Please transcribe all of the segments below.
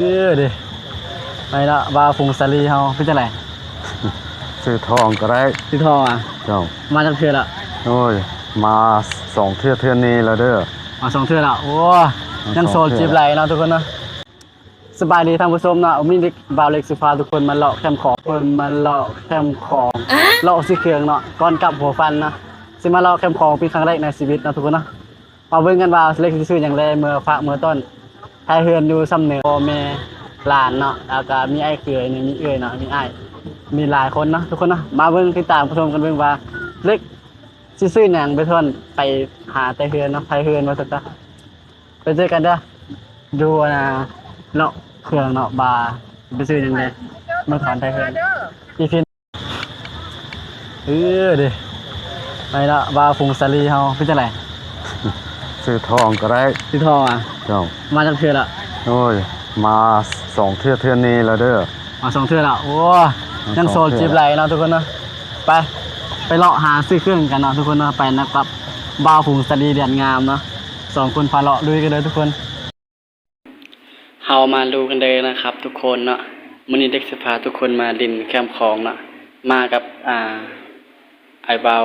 เออดิไปละบาฟุงสาลีเฮาเป็นจังไดซื้อทองก็ได้สิทองอะ เจ้ามาจากเทื่อละโอ้ย มาสองเทื่อเทื่อนี้แล้วเด้อ มาสองเทื่อละโอ้มายังสองโซนเทื่อจีบไหลเนาะทุกคนเนาะสบายดีท่านผู้ชมเนาะมีเด็กบ่าวเล็กสิพาทุกคนมาเลาะแคมป์ของคนมาเลาะแคมป์ของเลาะสิเครื่องเนาะก่อนกลับหัวฟันนะสิมาเลาะแคมป์ของเป็นครั้งแรกในชีวิตเนาะทุกคนเนาะมาเบิ่งกันว่าเล็กสิซื้อหยังแลเมื่อฝากเมื่อต้น ไทยเฮือนอยู่ซ้ำเนือพ่อแม่หลานเนาะแล้วก็มีไอ้เขยนี่มีเอ้ยเนาะมีไอ้มีหลายคนเนาะทุกคนเนาะมาเบิ่งติดตามผู้ชมกันเบิ่งว่าเล็กสิซื้อหยังไปทวนไปหาแต่เฮือนเนาะไผเฮือนว่าซั่นจ้ะไปเจอกันเด้อดูนะเลาะเครื่องเนาะบาร์ไปซื้อหยังไดมาถอนไทยเฮือนอีพินเออดิไปละบาร์ฟุงสาลีเฮาเป็นจังได ซื้อทองก็ได้สิทองอะ เจ้ามาจากเทื่อละโอ้ยมาสองเทื่อเทื่อนี้แล้วเด้อ มาสองเทื่อละโอ้มายังสองโซนเทื่อจีบไหลเนาะทุกคนเนาะไปไปเลาะหาซื้อเครื่องกันเนาะทุกคนเนาะไปนะครับบ่าวฟุงสาลีเดือนงามเนาะสองคนพาเลาะลุยกันเลยทุกคนเฮามาดูกันเลยนะครับ ทุกคนเนาะมื้อนี้เด็กสิพาทุกคนมาดินแคมป์ของเนาะมากับอ่าไอ้เบา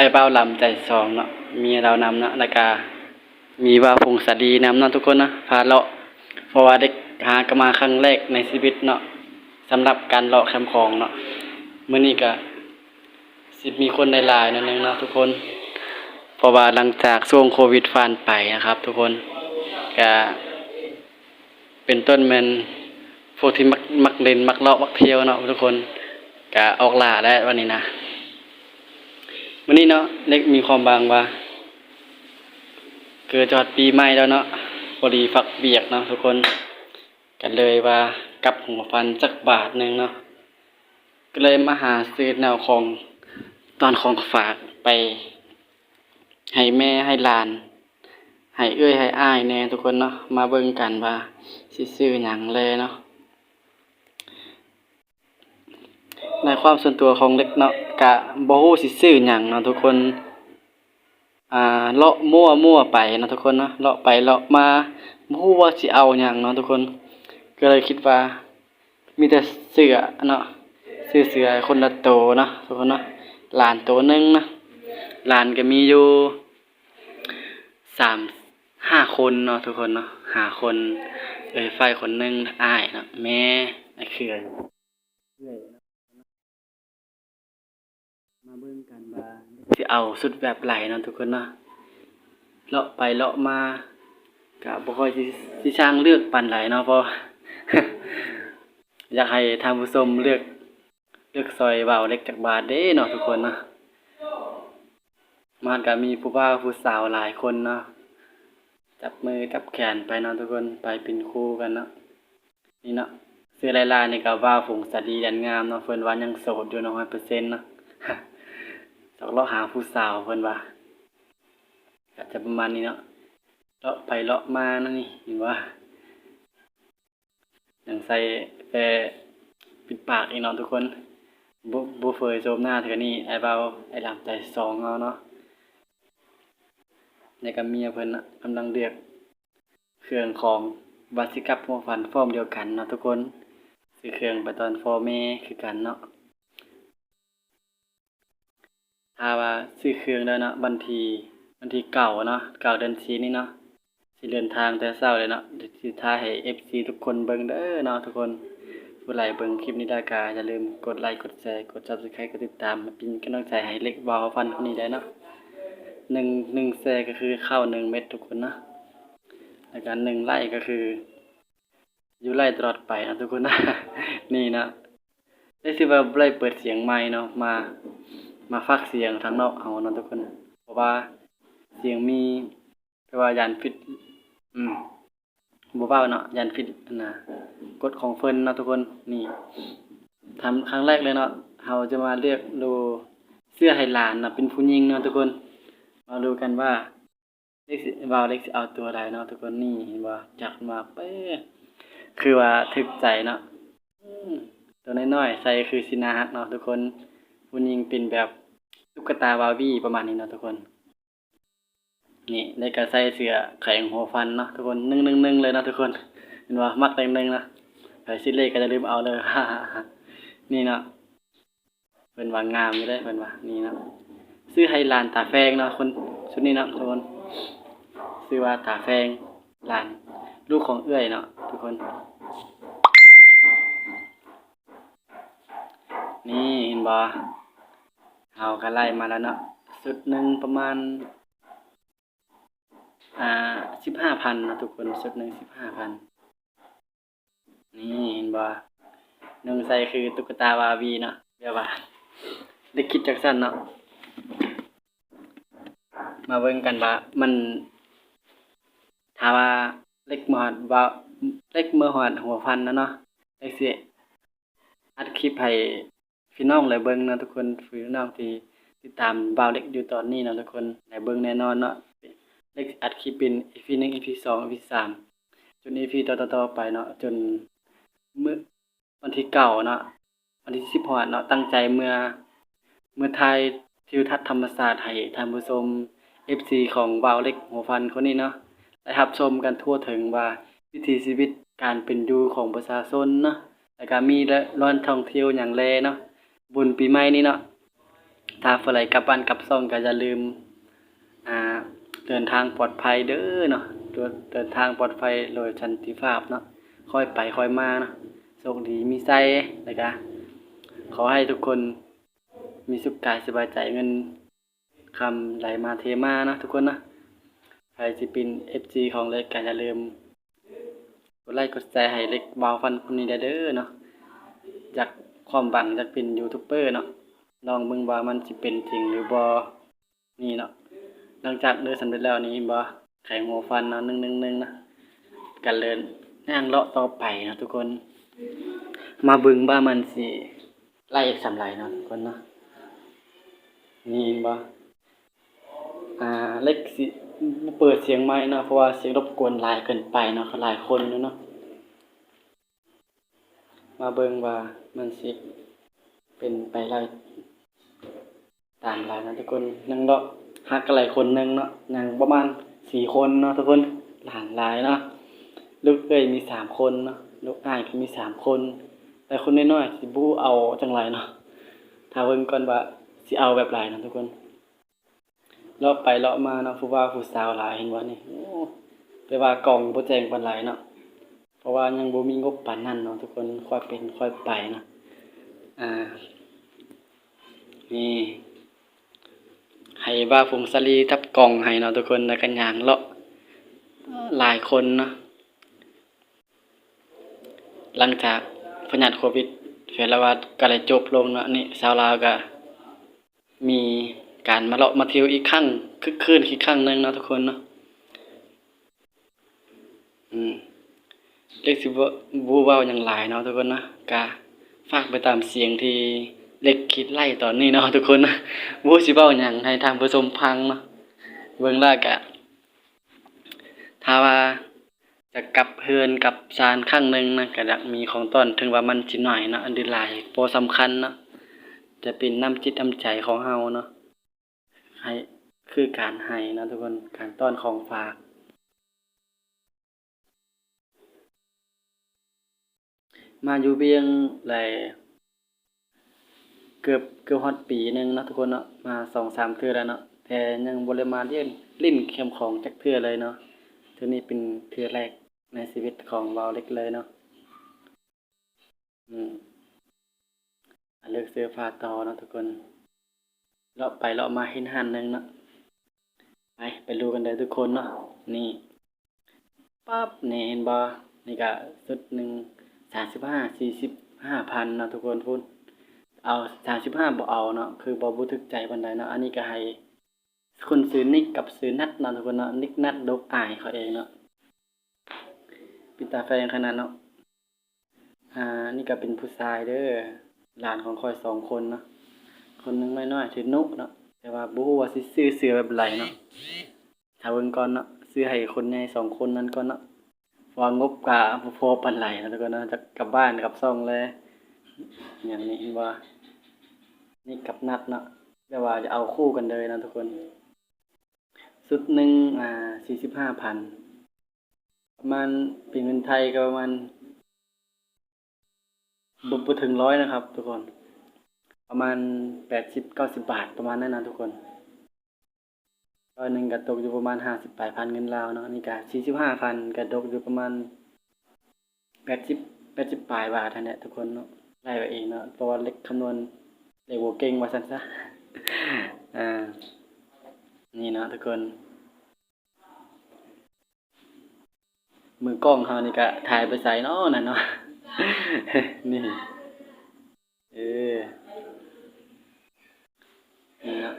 ไอ้เบาลำใจสองเนาะมีเรานำเนาะแล้วก็มีว่าพงศดีนำเนาะทุกคนเนาะพาเลาะเพราะว่าเด็กหากมาครั้งแรกในชีวิตเนาะสำหรับการเลาะแคมป์ของเนาะเมื้อนี้ก็สิมีคนหลายนั่นเองเนาะทุกคนเพราะว่าหลังจากช่วงโควิดผ่านไปนะครับ ทุกคนก็เป็นต้นแมนพวกที่มักมักเล่นมักเลาะมักเที่ยวเนาะทุกคนก็ออกล่าได้วันนี้นะ วันนี้เนาะเล็กมีความบางว่าเกิดจอดปีใหม่แล้วเนาะพอดีฟักเบียกเนาะทุกคนกันเลยว่า กับหัวฟันจักบาทหนึ่งเนาะก็เลยมาหาซื้อแนวของตอนของฝากไป ให้แม่ให้หลาน ให้เอื้อยให้อ้ายแน่ทุกคนเนาะมาเบิ่งกันว่าซื้อหยังเลยเนาะ ในความส่วนตัวของเล็กเนาะกะบ่ฮู้สิซื้อหยังเนาะทุกคน อ่าเลาะมั่วมั่วไปเนาะทุกคนเนาะเลาะไปเลาะมาบ่ฮู้ว่าสิเอาหยังเนาะทุกคน ก็เลยคิดว่า มีแต่เสื้อเนาะซื้อเสื้อคนละโตเนาะทุกคนเนาะหลานโตหนึงเนาะหลานก็มีอยู่สามห้าคนเนาะทุกคนเนาะห้าคนเอ้ยไฟคนหนึงอ้ายเนาะแม่ไอ้เขื่อน กันว่าสิเอาสุดแบบไหลเนาะทุกคนเนาะเลาะไปเลาะมาก็บ่ค่อยสิช่างเลือกปานไหลเนาะเพราะอยากให้ทางผู้ชมเลือกเลือกซอยเบาเล็กจากบาทเด้เนาะทุกคนเนาะมันก็มีผู้บ่าวผู้สาวหลายคนเนาะจับมือจับแขนไปเนาะทุกคนไปเป็นคู่กันเนาะนี่เนาะซื้อลายๆนี่ก็ว่าฝูงสตรีดันงามเนาะเพิ่นว่ายังโสดอยู่เนาะ100%เนาะ ตอกเลาะหาผู้สาวเพิ่นว่าก็จะประมาณนี้เนาะเลาะไปเลาะมาเนาะนี่เห็นว่าอยังใส่แปรปิดปากอีกเนาะทุกคนบ่บ่เฟยโซมหน้าเทื่อนี้ไอ้เบาไอ้ลำใจสองเอาเนาะในกับเมียเพิ่นน่ะกำลังเรียกเครื่องของวาสิกับหัวฟันฟอร์มเดียวกันเนาะทุกคนซื้อเครื่องไปตอนฟอร์เมคือกันเนาะ ถ้าว่าซื้อเครื่องแล้นะบันทีบันทีเก่าเนาะเก่าเดือนสีนี่เนาะสิเดินทางแต่เช้าเลยเนาะเดี๋ยวสิถ่ายให้ FC ทุกคนเบิ่งเด้อเนาะทุกคนผู้ใดเบิ่งคลิปนี้ได้ก็อย่าลืมกดไลค์กดแชร์กด Subscribe กดติดตามเป็นกำลังใจให้เล็กบาวฟันคนนี้ได้เนาะหนึ่งหนึ่งแซก็คือเข้าหนึ่งเม็ดทุกคนนะแล้วก็หนึ่งไร่ก็คือ อยู่ไร่ตลอดไปนะทุกคนนะนี่นะได้สิว่าไร่เปิดเสียงใหม่เนาะมา มาฟักเสียงทางนอกเอาเนาะทุกคน เพราะว่าเสียงมีแปลว่ายานฟิต อืมบ่เว้าเนาะยานฟิตนะกฎของเพิ่นเนาะทุกคนนี่ทำครั้งแรกเลยเนาะเราจะมาเลือกดูเสื้อให้หลานนะเป็นผู้หญิงเนาะทุกคน มาดูกันว่าเล็กสิวาวเล็กเอาตัวใดเนาะทุกคนนี่เห็นว่าจักมาเป้คือว่าทึกใจเนาะตัวน้อยๆใส่คือสินาฮักเนาะทุกคน ผู้หญิงเป็นแบบตุ๊กตาบาร์บี้ประมาณนี้เนาะทุกคน นี่ได้ก็ใส่เสื้อแข็งหัวฟันเนาะทุกคนนึ่งๆๆเลยเนาะทุกคนเห็นว่ามักเต็งนะใครสิเลขก็จะลืมเอาเลยนี่เนาะเป็นว่างามอยู่เลยเป็นว่านี่เนาะซื้อให้ลานตาแฟงเนาะคนชุดนี้เนาะทุกคนซื้อว่าตาแฟงลานลูกของเอื้อยเนาะทุกคน นี่เห็นบ่ เอาก็ไล่มาแล้วเนาะสุดหนึ่งประมาณ อ่าสิบห้าพันนะทุกคนชุดหนึ่งสิบห้าพันนี่เห็นบ่หนึ่งใส่คือตุ๊กตาวาวีเนาะเดี๋ยวว่าได้คิดจากสั้นเนาะมาเบิ่งกันว่ามันถ้าว่าเล็กมอดว่าเล็กเมื่อหอดหัวพันนะเนาะเล็กสิอัดคลิปให้ พี่น้องเลายเบิ่งนะทุกคนพี่น้องที่ติดตามบ่าวเล็กอยู่ตอนนี้นะทุกคนได้เบิ่งแน่นอนเนาะเล็กอัดคลิปเป็น EP หนึ่ง EP สอง EP สามจน EP ต่อต่อๆไปเนาะจนเมื่อวันที่เก่าเนาะวันที่สิบหอดเนาะตั้งใจเมื่อ เมื่อไทยทิวทัศน์ธรรมศาสตร์ให้ท่านผู้ชม FC ของวาวเล็กหัวฟันคนนี้เนาะได้รับชมกันทั่วถึงว่าวิถีชีวิตการเป็นอยู่ของประชาชนเนาะแล้วก็มีและร้อนท่องเที่ยวอย่างแลเนาะ บุญปีใหม่นี้เนาะถ้าเมื่อไหร่กลับบ้านกลับซ่องก็อย่าลืมอ่าเดินทางปลอดภัยเด้อเนาะเดินเดินทางปลอดภัยโดยสันติภาพเนาะค่อยไปค่อยมาเนาะโชคดีมีไส้แล้วก็ขอให้ทุกคนมีสุขกายสบายใจเงินคำไหลมาเทมานะทุกคนนะใครจะเป็น FG ของเล็กก็อย่าลืมกดไลค์กดแชร์ให้เล็กบาวฟันคนนี้ได้เด้อเนาะอยาก ความบังอยากเป็นยูทูบเบอร์เนาะลองเบิ่งว่ามันสิเป็นจริงหรือบ่นี่เนาะหลังจากเดินสำเร็จแล้วนี่บ่ไข่หัวฟันเนาะหนึ่งๆๆนะกันเดินย่างเลาะต่อไปเนาะทุกคน มาเบึงว่ามันสิไล่สำไรเนาะทุกคนเนาะนี่บ่อ่าเล็กสิเปิดเสียงไม้เนาะเพราะว่าเสียงรบกวนหลายเกินไปเนาะหลายคนเนาะ มาเบิ่งว่ามันสิเป็นไปได้ตามหลายนะทุกคนนั่งเลาะฮักกันหลายคนหนึงเนาะอย่งประมาณสี่คนเนาะทุกคนหลานหลายเนาะลูกเอ้ยมีสามคนเนาะลูกอ้ายก็มีสามคน แต่คนน้อยๆสิบู้เอาจังไรเนาะถ้าเบิ่งก่อนว่าสิเอาแบบไรเนาะทุกคนเลาะไปเลาะมาเนาะผู้ว่าผู้สาวหลายเห็นบ่นี่โอ้ไปว่ากล่องบ่แจ้งปานไหลเนาะ ราะว่ายังบ่มีงบปานนั้นเนาะทุกคนค่อยเป็นค่อยไปนะอ่านี่ให้ว่าผงสลีทับกล่องให้เนาะทุกคนแล้วก็ย่างเลาะหลายคนเนาะหลังจากพยาธิโควิดเฟรวัดก็เลยจบลงเนาะนี่ชาวลาวก็มีการมาเลาะมาเที่ยวอีกครั้งคึกคืนอีกครั้งหนึงเนาะทุกคนเนาะอืม เรียกสิบ่บูเว้าหยังหลายเนาะทุกคนนะก็ฝากไปตามเสียงที่เล็กคิดไล่ตอนนี้เนาะทุกคนนะวูสิเบาหยังให้ทางผู้ชมพังเนาะเบิ่งแลวกะถ้าว่าจะกลับเฮือนกลับซานครั้งหนึ่งนะก็อยากมีของต้อนถึงว่ามันสิน้อยเนาะอันนี้หลายบ่สำคัญเนาะจะเป็นน้ำจิตน้ำใจของเฮาเนาะให้คือการให้นะทุกคนการต้อนของฝาก มาอยู่เบียงหลายเกือบเกือบฮอดปีหนึ่งเนาะทุกคนเนาะมาสองสามเทือแล้วเนาะแต่ยังบ่ได้มาเรียนลิ้นเข้มของจักเทือเลยเนาะเทือนี้เป็นเทือแรกในชีวิตของเราเล็กเลยเนาะอืมเลือกเสื้อผ้าต่อเนาะทุกคนเลาะไปเลาะมาเห็นหันหนึ่งเนาะไปไปดูกันเลยทุกคนเนาะนี่ปั๊บนี่เห็นบ่นี่ก็สุดหนึ่ง สามสิบห้าสี่สิบห้าพันเนาะทุกคนพูดเอาสามสิบห้าบ่เอาเนาะคือบ่บ่ทึกใจปานใดเนาะอันนี้ก็ให้คนซื้อนิกกับซื้อนัดเนาะทุกคนเนาะนิกนัดดกอายเขาเองเนาะปิดตาแฟงขนาดเนาะอ่านี่ก็เป็นผู้ชายเด้อหลานของคอยสองคนเนาะคนนึงน้อยๆชื่อนุเนาะแต่ว่าบูว่าสิซื้อเสือแบบไหนเนาะถ้าเบิ่งก่อนเนาะซื้อให้คนใหญ่สองคนนั้นก่อนเนาะ วางงบก็บ่พอปานไหลเนะทุกคนนะจะกลับบ้านกลับซ่องเลยอย่างนี้เห็นว่านี่กับนัดเนาะแต่ว่าจะเอาคู่กันเลยนะทุกคนสุดหนึ่งอ่าสี่สิบห้าพันประมาณเป็นเงินไทยก็ประมาณบุบถึงร้อยนะครับ ทุกคน ประมาณแปดสิบเก้าสิบบาทประมาณนั้นนะทุกคน ร้อยหนึ่งก็ตกอยู่ประมาณห้าสิบแปดพันเงินลาวเนาะนี่ก็สี่สิบห้าพันก็ตกอยู่ประมาณแปดสิบแปดสิบปลายบาททันเนี่ยทุกคนเนาะไล่ไปเองเนาะเพราะว่าเล็กคำนวณเลขโวเก่งว่าสันซะอ่านี่เนาะทุกคน มือกล้องเฮานี่ก็ถ่ายไปใส่เนาะนั่นเนาะนี่เออนี่เนาะ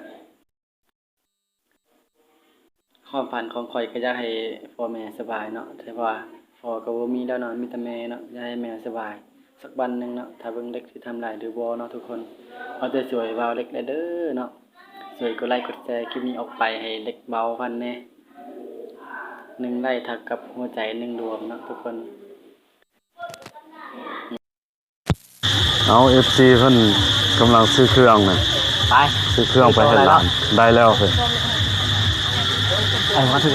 ความฝันของข่อยก็อยากให้พ่อแม่สบายเนาะแต่ว่าพ่อก็บ่มีแล้วเนาะมีแต่แม่เนาะอยากให้แม่สบาย สักวันหนึงเนาะถ้าเบิ่งเด็กที่ทำลายหรือบ่เนาะทุกคนเอาแต่สวยเบาเล็กได้เด้อเนาะสวยกดไลค์กดแชร์คลิปนี้ออกไปให้เล็กเบาพันแน่หนึ่งไลค์เทักกับหัวใจหนึ่งดวงเนาะทุกคน เอา FC เพิ่นกำลังซื้อเครื่องน่ะไป ซื้อเครื่องไปให้หลานได้แล้วเพิ่น ไอ้มาถึง